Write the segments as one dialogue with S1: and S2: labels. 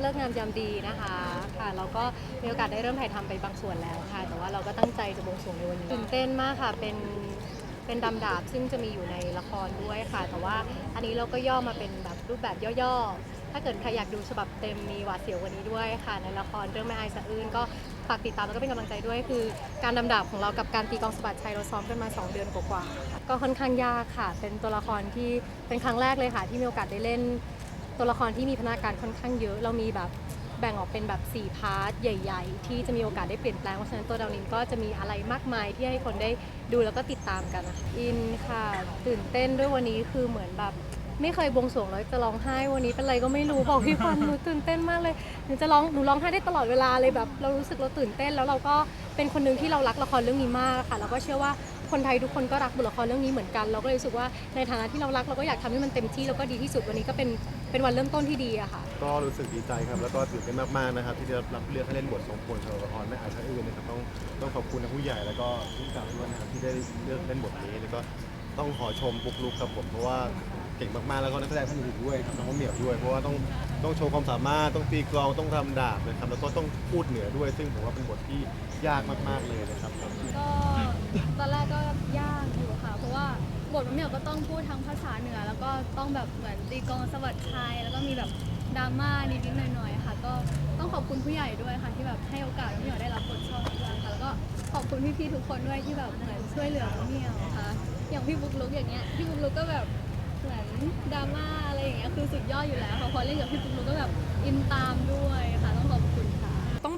S1: เลิกงามยามดีนะคะค่ะแล้วก็มีโอกาสได้เริ่มถ่ายทำไปบางส่วนแล้วค่ะ แต่ว่าเราก็ตั้งใจจะบวงสรวงในวันนี้ตื่นเต้นมากค่ะเป็นเป็นดำดาบซึ่งจะมีอยู่ในละครด้วยค่ะ แต่ว่าอันนี้เราก็ย่อมาเป็นแบบรูปแบบย่อๆ ถ้าเกิดใครอยากดูฉบับเต็มมีหวาดเสียวกว่านี้ด้วยค่ะ ในละครเรื่องแม่ไอายสะอื้นก็ฝากติดตามแล้วก็เป็นกำลังใจด้วย คือการดำดาบของเรากับการตีกองสะบัดชัยเราซ้อมกันมา 2 เดือนกว่าๆก็ค่อนข้างยากค่ะ เป็นตัวละครที่เป็นครั้งแรกเลยค่ะ ที่มีโอกาสได้เล่น ตัวละครที่มีพนักงานค่อนข้างเยอะ เรามีแบบแบ่งออกเป็นแบบ 4 พาร์ทใหญ่ ๆ ที่จะมีโอกาสได้เปลี่ยนแปลง เพราะฉะนั้นตัวดาวนินก็จะมีอะไรมากมายที่ให้คนได้ดูแล้วก็ติดตามกันนะคะอินค่ะ ตื่นเต้นด้วยวันนี้คือเหมือนแบบไม่เคยบวงสรวงแล้วจะร้องไห้วันนี้เป็นอะไรก็ไม่รู้บอกพี่ฟันหนูตื่นเต้นมากเลยหนูจะร้องหนูร้องไห้ได้ตลอดเวลาเลยแบบ เรารู้สึกเราตื่นเต้นแล้วเราก็เป็นคนหนึ่งที่เรารักละครเรื่องนี้มากค่ะแล้วก็เชื่อว่า คนไทยทุกคนก็รักบทละครเรื่องนี้เหมือนกัน เราก็เลยรู้สึกว่าในฐานะที่เรารักเราก็อยากทำให้มันเต็มที่แล้วก็ดีที่สุดวันนี้ก็เป็นเป็นวันเริ่มต้นที่ดีอะค่ะ
S2: ก็รู้สึกดีใจครับแล้วก็ตื่นเต้นมากๆนะครับที่ได้รับเลือกให้เล่นบทสมควรสำหรับละครแม่อาชาอื่นนะครับต้องต้องขอบคุณทางผู้ใหญ่แล้วก็ผู้กำกับด้วยนะครับที่ได้เลือกเล่นบทนี้แล้วก็ต้องขอชมปุ๊กลุกครับผมเพราะว่าเก่งมากๆแล้วก็นักแสดงท่านอื่นด้วยครับน้องมะเหมียวด้วย เพราะว่าต้องต้องโชว์ความสามารถต้องตีกลองต้องทำดาบนะครับแล้วก็ต้องพูดเหนือด้วย ซึ่งผมว่าเป็นบทที่ยากมากๆเลยนะครับ
S3: ก็ ตอนแรกก็ยากอยู่ค่ะ เพราะว่าบทมันเหมียวก็ต้องพูดทั้งภาษาเหนือ แล้วก็ต้องแบบเหมือนตีกลองสวัสดิ์ชัยแล้วก็มีแบบดราม่านิดๆหน่อยๆค่ะ ก็ต้องขอบคุณผู้ใหญ่ด้วยค่ะที่แบบให้โอกาสเหมียวได้รับบทชอบด้วยค่ะแล้วก็ขอบคุณพี่ๆทุกคนด้วยที่แบบเหมือนช่วยเหลือเหมียวค่ะ อย่างพี่บุ๊กลุกอย่างเงี้ยพี่บุ๊กลุกก็แบบเหมือนดราม่าอะไรอย่างเงี้ยคือสุดยอดอยู่แล้วค่ะพอเล่นกับพี่บุ๊กลุกก็แบบอินตามด้วยค่ะ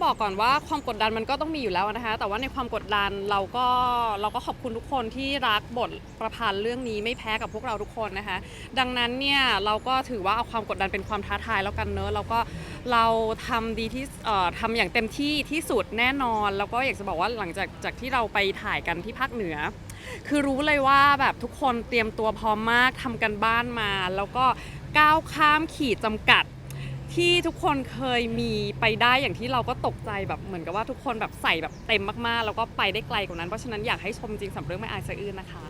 S4: บอกก่อนว่าความกดดันมันก็ต้องมีอยู่แล้วนะคะ แต่ว่าในความกดดันเราก็เราก็ขอบคุณทุกคนที่รักบทประพันธ์เรื่องนี้ไม่แพ้กับพวกเราทุกคนนะคะ ดังนั้นเนี่ยเราก็ถือว่าเอาความกดดันเป็นความท้าทายแล้วกันเนอะแล้วก็เราทำดีที่เอ่อทำอย่างเต็มที่ที่สุดแน่นอน แล้วก็อยากจะบอกว่าหลังจากจากที่เราไปถ่ายกันที่ภาคเหนือ คือรู้เลยว่าแบบทุกคนเตรียมตัวพร้อมมากทำกันบ้านมา แล้วก็ก้าวข้ามขีดจำกัด ที่ทุกคนเคยมีไปได้อย่างที่เราก็ตกใจแบบเหมือนกับว่าทุกคนแบบใส่แบบเต็มมากๆ แล้วก็ไปได้ไกลกว่านั้น เพราะฉะนั้นอยากให้ชมจริงสำหรับเรื่องไม่อายสะอื้นนะคะ